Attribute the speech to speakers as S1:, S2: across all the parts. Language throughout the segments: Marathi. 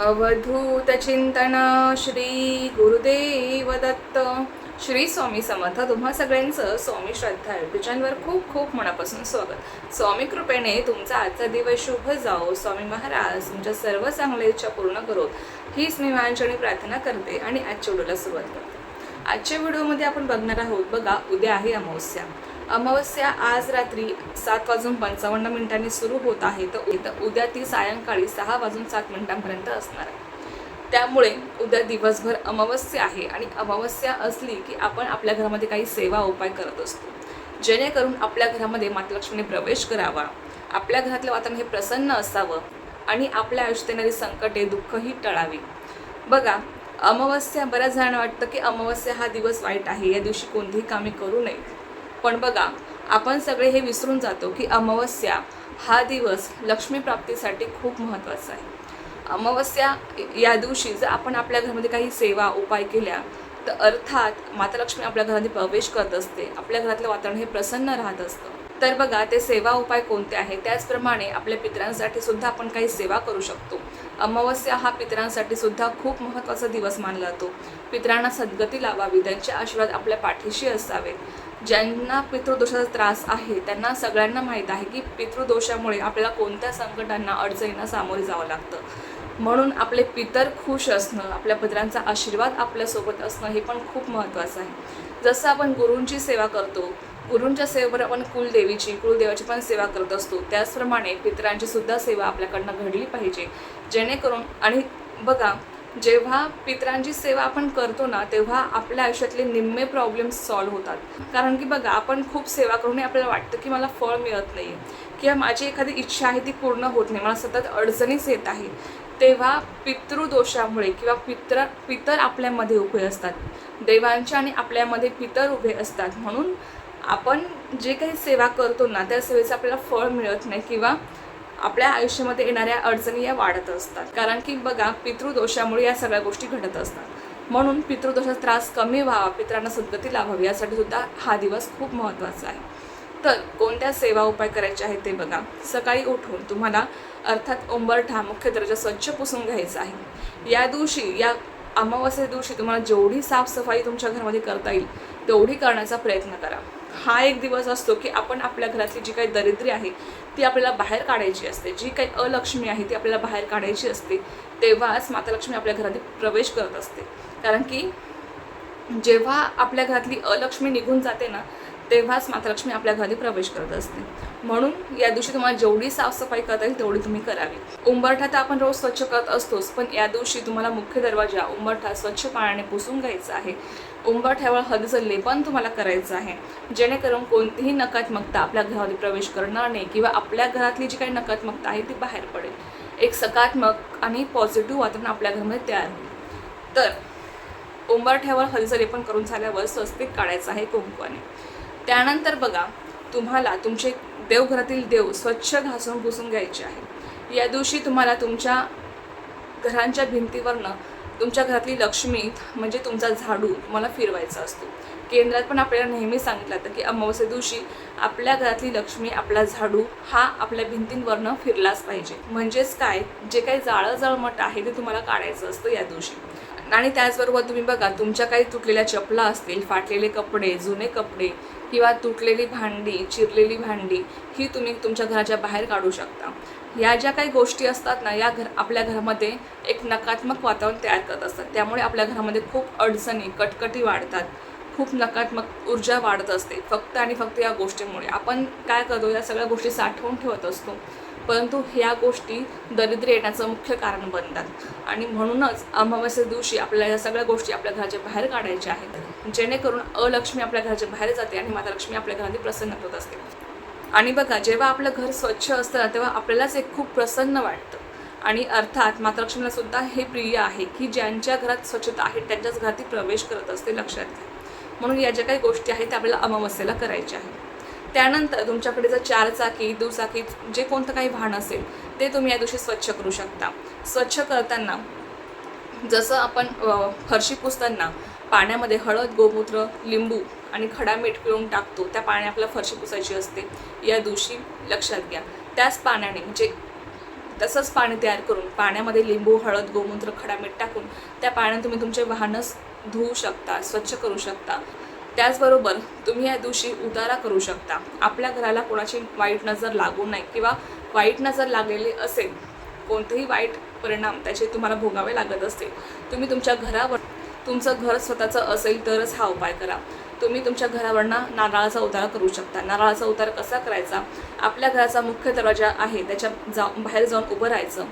S1: अवधूत चिंतन श्री गुरुदेव दत्त. श्री स्वामी समर्थ. तुम्हा सगळ्यांचं स्वामी श्रद्धा युट्यूब खूप खूप मनापासून स्वागत. स्वामी कृपेने तुमचा आजचा दिवस शुभ जाओ स्वामी महाराज तुमच्या सर्व चांगल्या इच्छा पूर्ण करो. हीच मी वांचणी प्रार्थना करते आणि आजच्या व्हिडिओला सुरुवात करते. आजच्या व्हिडिओमध्ये आपण बघणार आहोत बघा उद्या आहे अमावस्या. अमावस्या आज रात्री सात वाजून पंचावन्न मिनिटांनी सुरू होत आहे. तर उद्या- उद्या ती सायंकाळी सहा वाजून सात मिनिटांपर्यंत असणार. आहे त्यामुळे उद्या दिवसभर अमावस्या आहे आणि अमावस्या असली की आपण आपल्या घरामध्ये काही सेवा उपाय करत असतो. जेणेकरून आपल्या घरामध्ये मातलक्ष्मीने प्रवेश करावा आपल्या घरातलं वातावरण हे प्रसन्न असावं आणि आपल्या आयुष्यात येणारी संकटे दुःखही टळावी. बघा अमावस्या बऱ्याच जणांना वाटतं की अमावस्या हा दिवस वाईट आहे. या दिवशी कोणतीही कामे करू नयेत पण बघा आपण सगळे हे विसरून जातो की अमावस्या हा दिवस लक्ष्मी प्राप्तीसाठी खूप महत्त्वाचा आहे. अमावस्या या दिवशी जर आपण आपल्या घरामध्ये काही सेवा उपाय केल्या तर अर्थात माता लक्ष्मी आपल्या घरामध्ये प्रवेश करत असते. आपल्या घरातलं वातावरण हे प्रसन्न राहत असतं. तर बघा ते सेवा उपाय कोणते आहेत? त्याचप्रमाणे आपल्या पितरांसाठी सुद्धा आपण काही सेवा करू शकतो. अमावस्या हा पितरांसाठी सुद्धा खूप महत्त्वाचा दिवस मानला जातो. पितरांना सद्गती लावावी त्यांचे आशीर्वाद आपल्या पाठीशी असावेत ज्यांना पितृदोषाचा त्रास आहे त्यांना सगळ्यांना माहीत आहे की पितृदोषामुळे आपल्याला कोणत्या संकटांना अडचणींना सामोरे जावं लागतं. म्हणून आपले पितर खुश असणं आपल्या पितरांचा आशीर्वाद आपल्यासोबत असणं हे पण खूप महत्त्वाचं आहे. जसं आपण गुरूंची सेवा करतो गुरूंच्या सेवेवर आपण कुलदेवीची कुलदेवाची पण सेवा करत असतो. त्याचप्रमाणे पितरांची सुद्धा सेवा आपल्याकडनं घडली पाहिजे. जेणेकरून आणि बघा जेव्हा पितरांची सेवा आपण करतो ना तेव्हा आपल्या आयुष्यातले निम्मे प्रॉब्लेम्स सॉल्व्ह होतात. कारण की बघा आपण खूप सेवा करूनही आपल्याला वाटतं की मला फळ मिळत नाही किंवा माझी एखादी इच्छा आहे ती पूर्ण होत नाही. मला सतत अडचणीच येत आहे. तेव्हा पितृदोषामुळे किंवा पित्र पितर आपल्यामध्ये उभे असतात. देवांच्या आणि आपल्यामध्ये पितर उभे असतात. म्हणून आपण जे काही सेवा करतो ना त्या सेवेचं आपल्याला फळ मिळत नाही किंवा आपल्या आयुष्यामध्ये येणाऱ्या अडचणी या वाढत असतात. कारण की बघा पितृदोषामुळे या सगळ्या गोष्टी घडत असतात. म्हणून पितृदोषाचा त्रास कमी व्हावा पितरांना सद्गती लाभावी यासाठी सुद्धा हा दिवस खूप महत्त्वाचा आहे. तर कोणत्या सेवा उपाय करायचे आहेत ते बघा. सकाळी उठून तुम्हाला अर्थात उंबरठा मुख्य दर्जा स्वच्छ पुसून घ्यायचा आहे. या दिवशी या अमावस्या दिवशी तुम्हाला जेवढी साफसफाई तुमच्या घरामध्ये करता येईल तेवढी करण्याचा प्रयत्न करा. हा एक दिवस असतो की आपण आपल्या घरातली जी काही दरिद्री आहे ती आपल्याला बाहेर काढायची असते. जी काही अलक्ष्मी आहे ती आपल्याला बाहेर काढायची असते. तेव्हाच माता लक्ष्मी आपल्या घरात प्रवेश करत असते. कारण की जेव्हा आपल्या घरातली अलक्ष्मी निघून जाते ना तेव्हाच माता लक्ष्मी आपल्या घरात प्रवेश करत असते. म्हणून या दिवशी तुम्हाला जेवढी साफसफाई करता येईल तेवढी तुम्ही करावी. उंबरठा तर आपण रोज स्वच्छ करत असतोच पण या दिवशी तुम्हाला मुख्य दरवाजा उंबरठा स्वच्छ पाण्याने पुसून घ्यायचा आहे. उंबरठ्यावर हळदीचं लेपन तुम्हाला करायचं आहे. जेणेकरून कोणतीही नकारात्मकता आपल्या घरामध्ये प्रवेश करणार नाही किंवा आपल्या घरातली जी काही नकारात्मकता आहे ती बाहेर पडेल. एक सकारात्मक आणि पॉझिटिव्ह वातावरण आपल्या घरामध्ये तयार होईल. तर उंबरठ्यावर हळदीचं लेपन करून झाल्यावर स्वस्तिक काढायचं आहे कुंकवाने. त्यानंतर बघा तुम्हाला तुमचे देवघरातील देव स्वच्छ घासून पुसून घ्यायचे आहे. या दिवशी तुम्हाला तुमच्या घरांच्या भिंतीवरनं तुमच्या घरातली लक्ष्मी म्हणजे तुमचा झाडू तुम्हाला फिरवायचा असतो. केंद्रात पण आपल्याला नेहमी सांगितलं जातं की अमावस्या दिवशी आपल्या घरातली लक्ष्मी आपला झाडू हा आपल्या भिंतींवरनं फिरलाच पाहिजे. म्हणजेच काय? जे काही जाळं जळमट आहे ते तुम्हाला काढायचं असतं या दिवशी. आणि त्याचबरोबर तुम्ही बघा तुमच्या काही तुटलेल्या चपला असतील फाटलेले कपडे जुने कपडे किंवा तुटलेली भांडी चिरलेली भांडी ही तुम्ही तुमच्या घराच्या बाहेर काढू शकता. या ज्या काही गोष्टी असतात ना या घर आपल्या घरामध्ये एक नकारात्मक वातावरण तयार करत असतात. त्यामुळे आपल्या घरामध्ये खूप अडचणी कटकटी वाढतात. खूप नकारात्मक ऊर्जा वाढत असते. फक्त आणि फक्त या गोष्टीमुळे. आपण काय करतो या सगळ्या गोष्टी साठवून ठेवत असतो. परंतु ह्या गोष्टी दरिद्र येण्याचं मुख्य कारण बनतात. आणि म्हणूनच अमावस्या दिवशी आपल्याला या सगळ्या गोष्टी आपल्या घराच्या बाहेर काढायच्या आहेत. जेणेकरून अलक्ष्मी आपल्या घराच्या बाहेर जाते आणि माता लक्ष्मी आपल्या घरामध्ये प्रसन्न होत असते. आणि बघा जेव्हा आपलं घर स्वच्छ असतं ना तेव्हा आपल्यालाच एक खूप प्रसन्न वाटतं. आणि अर्थात माता सुद्धा हे प्रिय आहे की ज्यांच्या घरात स्वच्छता आहे त्यांच्याच घरात ती प्रवेश करत असते लक्षात घ्या. म्हणून या ज्या काही गोष्टी आहेत त्या आपल्याला अमावस्येला करायच्या आहेत. त्यानंतर तुमच्याकडे जर चार चाकी दुचाकी जे कोणतं काही वाहन असेल ते तुम्ही या दिवशी स्वच्छ करू शकता. स्वच्छ करताना जसं आपण फरशी पुसताना पाण्यामध्ये हळद गोमूत्र लिंबू आणि खडा मीठ पिळून टाकतो. त्या पाण्याने आपल्याला फरशी पुसायची असते. या दिवशी लक्षात घ्या. त्याच पाण्याने म्हणजे तसंच पाणी तयार करून पाण्यामध्ये लिंबू हळद गोमूत्र खडा मीठ टाकून त्या पाण्याने तुम्ही तुमचे वाहनच धुवू शकता स्वच्छ करू शकता. त्याचबरोबर तुम्ही या दिवशी उतारा करू शकता. आपल्या घराला कोणाची वाईट नजर लागू नये किंवा वाईट नजर लागलेली असेल कोणतेही वाईट परिणाम त्याचे तुम्हाला भोगावे लागत असतील. तुम्ही तुमच्या घरावर तुमचं घर स्वतःचं असेल तरच हा उपाय करा. तुम्ही तुमच्या घरावरनं नारळाचा उतारा करू शकता. नारळाचा उतारा कसा करायचा? आपल्या घराचा मुख्य दरवाजा आहे त्याच्या जा बाहेर जाऊन उभं राहायचं.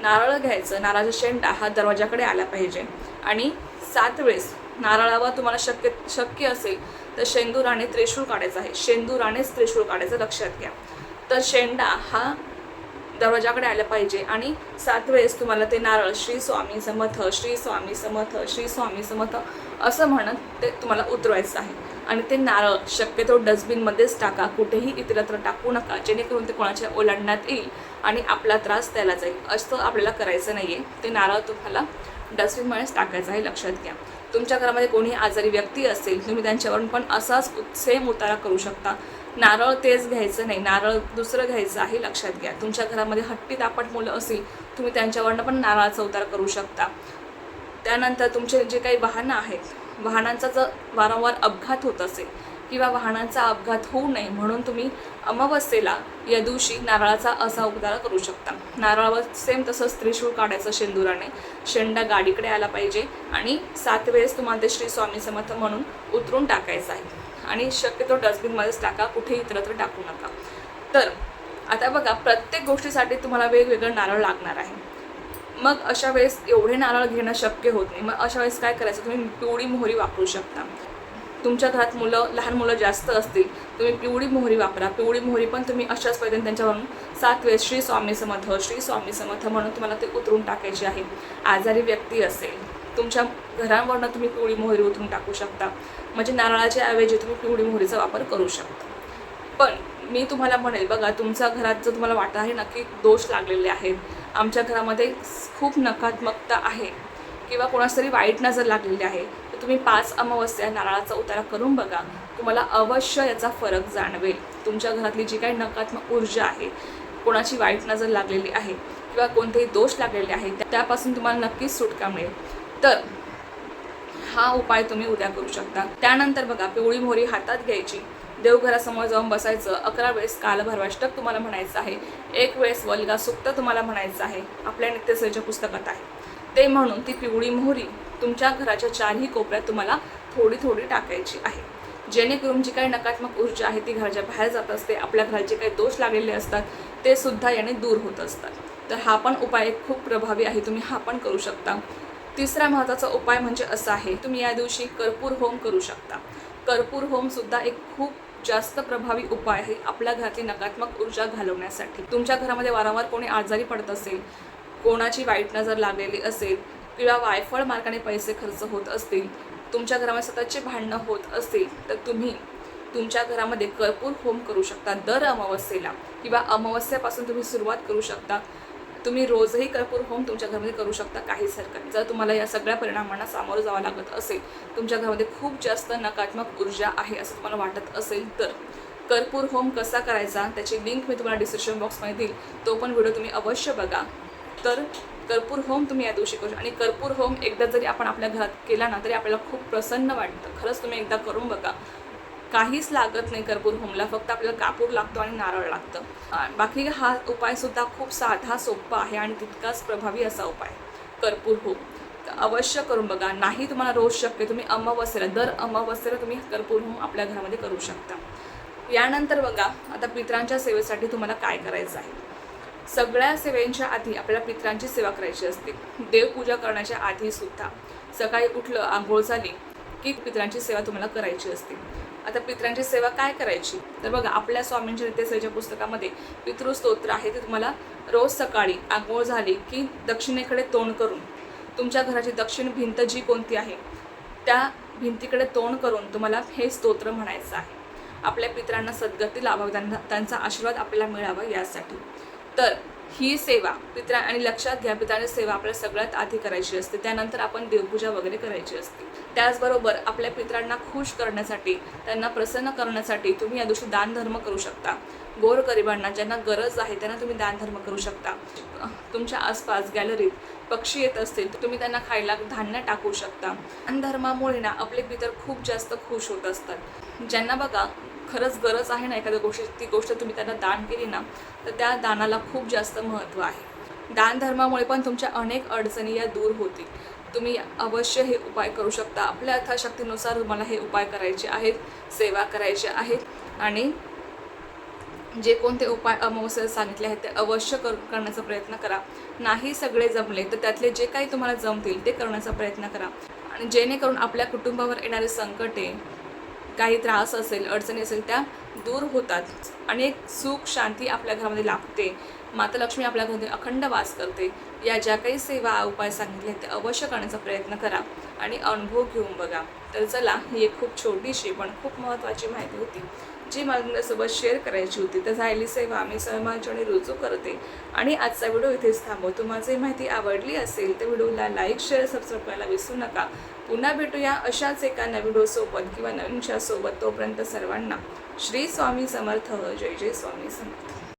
S1: नारळ घ्यायचं. नारळाचा शेंडा हा दरवाजाकडे आला पाहिजे. आणि सात वेळेस नारळावर तुम्हाला शक्य शक्य असेल तर शेंदुराने त्रिशूळ काढायचं आहे. शेंदुरानेच त्रिशूळ काढायचं लक्षात घ्या. तर शेंडा हा दरवाजाकडे आलं पाहिजे. आणि सात वेळेस तुम्हाला ते नारळ श्री स्वामी समर्थ श्री स्वामी समर्थ श्री स्वामी समर्थ असं म्हणत ते तुम्हाला उतरवायचं आहे. आणि ते नारळ शक्यतो डस्टबिनमध्येच टाका. कुठेही इतरत्र टाकू नका. जेणेकरून ते कोणाच्या ओलांडण्यात येईल आणि आपला त्रास त्याला जाईल. असं आपल्याला करायचं नाही आहे ते नारळ तुम्हाला डस्टबिनमध्येच टाकायचं आहे. लक्षात घ्या. तुमच्या घरामध्ये कोणी आजारी व्यक्ती असेल तुम्ही त्यांच्यावरून पण असाच सेम उतारा करू शकता. नारळ तेच घ्यायचं नाही नारळ दुसरं घ्यायचं आहे लक्षात घ्या. तुमच्या घरामध्ये हट्टी तापट मुलं असतील तुम्ही त्यांच्यावरनं पण नारळाचा उतार करू शकता. त्यानंतर तुमचे जे काही वाहनं आहेत वाहनांचा जर वारंवार अपघात होत असेल किंवा वाहनांचा अपघात होऊ नये म्हणून तुम्ही अमावस्येला या दिवशी नारळाचा असा उतारा करू शकता. नारळावर सेम तसंच त्रिशूळ काढायचं शेंदुराने. शेंडा गाडीकडे आला पाहिजे आणि सात वेळेस तुम्हाला ते श्री स्वामी समर्थ म्हणून उतरून टाकायचं आहे. आणि शक्यतो डस्टबिनमध्येच टाका कुठेही इतरत्र टाकू नका. तर आता बघा प्रत्येक गोष्टीसाठी तुम्हाला वेगवेगळं नारळ लागणार आहे. मग अशा वेळेस एवढे नारळ घेणं शक्य होत नाही. मग अशा वेळेस काय करायचं? तुम्ही पिवळी मोहरी वापरू शकता. तुमच्या घरात मुलं लहान मुलं जास्त असतील तुम्ही पिवळी मोहरी वापरा. पिवळी मोहरी पण तुम्ही अशाच पद्धतीने त्यांच्यावरून सात वेळेस श्री स्वामी समर्थ श्री स्वामी समर्थ म्हणून तुम्हाला ते उतरून टाकायचे आहे. आजारी व्यक्ती असेल. तुमच्या घरावरनं तुम्ही पिवळी मोहरी उतरून टाकू शकता. म्हणजे नारळाच्या ऐवजी तुम्ही पिवळी मोहरीचा वापर करू शकता. पण मी तुम्हाला म्हणेल बघा तुमच्या घरात जर तुम्हाला वाटत आहे नक्की दोष लागलेले आहेत आमच्या घरामध्ये खूप नकारात्मकता आहे किंवा कोणास तरी वाईट नजर लागलेली आहे तर तुम्ही पाच अमावस्या नारळाचा उतारा करून बघा. तुम्हाला अवश्य याचा फरक जाणवेल. तुमच्या घरातली जी काही नकारात्मक ऊर्जा आहे कोणाची वाईट नजर लागलेली आहे किंवा कोणतेही दोष लागलेले आहेत त्यापासून तुम्हाला नक्कीच सुटका मिळेल. तर हा उपाय तुम्ही उद्या करू शकता. त्यानंतर बघा पिवळी मोहरी हातात घ्यायची. देवघरासमोर जाऊन बसायचं. अकरा वेळेस कालभरवाष्टक तुम्हाला म्हणायचं आहे. एक वेळेस वल्गा सुक्त तुम्हाला म्हणायचं आहे. आपल्या नित्यसेच्या पुस्तकात आहे. ते म्हणून ती पिवळी मोहरी तुमच्या घराच्या चारही कोपऱ्यात तुम्हाला थोडी थोडी टाकायची आहे. जेणेकरून जी काही नकारात्मक ऊर्जा आहे ती घराच्या बाहेर जात असते आपल्या घराचे काही दोष लागलेले असतात ते सुद्धा याने दूर होत असतात. तर हा पण उपाय खूप प्रभावी आहे. तुम्ही हा पण करू शकता. तिसरा महत्त्वाचा उपाय म्हणजे असा आहे तुम्ही या दिवशी कर्पूर होम करू शकता. कर्पूर होम सुद्धा एक खूप जास्त प्रभावी उपाय आहे आपल्या घरातली नकारात्मक ऊर्जा घालवण्यासाठी. तुमच्या घरामध्ये वारंवार कोणी आजारी पडत असेल कोणाची वाईट नजर लागलेली असेल किंवा वायफळ मार्गाने पैसे खर्च होत असतील तुमच्या घरामध्ये सततचे भांडणं होत असतील तर तुम्ही तुमच्या घरामध्ये कर्पूर होम करू शकता दर अमावस्येला किंवा अमावस्यापासून तुम्ही सुरुवात करू शकता. तुम्ही रोजही कर्पूर होम तुमच्या घरामध्ये करू शकता काहीच हरकत नाही. जर तुम्हाला या सगळ्या परिणामांना सामोरं जावं लागत असेल तुमच्या घरामध्ये खूप जास्त नकारात्मक ऊर्जा आहे असं तुम्हाला वाटत असेल तर कर्पूर होम कसा करायचा त्याची लिंक मी तुम्हाला डिस्क्रिप्शन बॉक्समध्ये देईल. तो पण व्हिडिओ तुम्ही अवश्य बघा. तर कर्पूर होम तुम्ही या दिवशी करू शकता. आणि कर्पूर होम एकदा जरी आपण आपल्या घरात केला ना तरी आपल्याला खूप प्रसन्न वाटतं. खरंच तुम्ही एकदा करून बघा. काहीच लागत नाही कर्पूर होमला फक्त आपल्याला कापूर लागतो आणि नारळ लागतं. बाकी हा उपायसुद्धा खूप साधा सोपा आहे आणि तितकाच प्रभावी असा उपाय कर्पूर होम तर अवश्य करून बघा. नाही तुम्हाला रोज शक्य तुम्ही अमावस्येला दर अमावस्येला तुम्ही कर्पूर होम आपल्या घरामध्ये करू शकता. यानंतर बघा आता पित्रांच्या सेवेसाठी तुम्हाला काय करायचं आहे? सगळ्या सेवेंच्या आधी आपल्याला पित्रांची सेवा करायची असते. देवपूजा करण्याच्या आधी सुद्धा सकाळी उठलं आंघोळ झाली की पित्रांची सेवा तुम्हाला करायची असते. आता पित्रांची सेवा काय करायची? तर बघा आपल्या स्वामींच्या नित्यसेवेच्या पुस्तकामध्ये पितृस्तोत्र आहे. ते तुम्हाला रोज सकाळी आंघोळ झाली की दक्षिणेकडे तोंड करून तुमच्या घराची दक्षिण भिंत जी कोणती आहे त्या भिंतीकडे तोंड करून तुम्हाला हे स्तोत्र म्हणायचं आहे. आपल्या पित्रांना सद्गती लाभावी त्यांना त्यांचा आशीर्वाद आपल्याला मिळावा यासाठी. तर ही सेवा पित्रा आणि लक्षात घ्या पित्राने सेवा आपल्याला सगळ्यात आधी करायची असते. त्यानंतर आपण देवपूजा वगैरे करायची असते. त्याचबरोबर आपल्या पित्रांना खुश करण्यासाठी त्यांना प्रसन्न करण्यासाठी तुम्ही या दिवशी दानधर्म करू शकता. गोरगरिबांना ज्यांना गरज आहे त्यांना तुम्ही दानधर्म करू शकता. तुमच्या आसपास गॅलरीत पक्षी येत असतील तर तुम्ही त्यांना खायला धान्य टाकू शकता. दानधर्मामुळे ना आपले पितर खूप जास्त खुश होत असतात. ज्यांना बघा खरंच गरज आहे ना एखाद्या गोष्टी ती गोष्ट तुम्ही त्यांना दान केली ना तर त्या दानाला खूप जास्त महत्त्व आहे. दानधर्मामुळे पण तुमच्या अनेक अडचणी या दूर होतील. तुम्ही अवश्य हे उपाय करू शकता. आपल्या अर्थाशक्तीनुसार तुम्हाला हे उपाय करायचे आहेत सेवा करायचे आहेत आणि जे कोणते उपाय अमावस्या सांगितले आहेत ते अवश्य कर करण्याचा प्रयत्न करा. नाही सगळे जमले तर त्यातले जे काही तुम्हाला जमतील ते करण्याचा प्रयत्न करा. आणि जेणेकरून आपल्या कुटुंबावर येणारे संकटे काही त्रास असेल अडचणी असेल त्या दूर होतात. आणि एक सुख शांती आपल्या घरामध्ये लाभते. माता लक्ष्मी आपल्या घरामध्ये अखंड वास करते. या ज्या काही सेवा उपाय सांगितले ते अवश्य करण्याचा प्रयत्न करा आणि अनुभव घेऊन बघा. तर चला ही एक खूप छोटीशी पण खूप महत्त्वाची माहिती होती जी मला तुमच्यासोबत शेअर करायची होती. तर झालेली सेवा मी सहमांचने रुजू करते. आणि आजचा व्हिडिओ इथेच थांबवतो माझी माहिती आवडली असेल तर व्हिडिओला लाईक शेअर सबस्क्राईब करायला विसरू नका. पुन्हा भेटूया अशाच एका नवीन व्हिडिओसोबत किंवा नवीनशासोबत तोपर्यंत सर्वांना श्री स्वामी समर्थ. जय जय स्वामी समर्थ.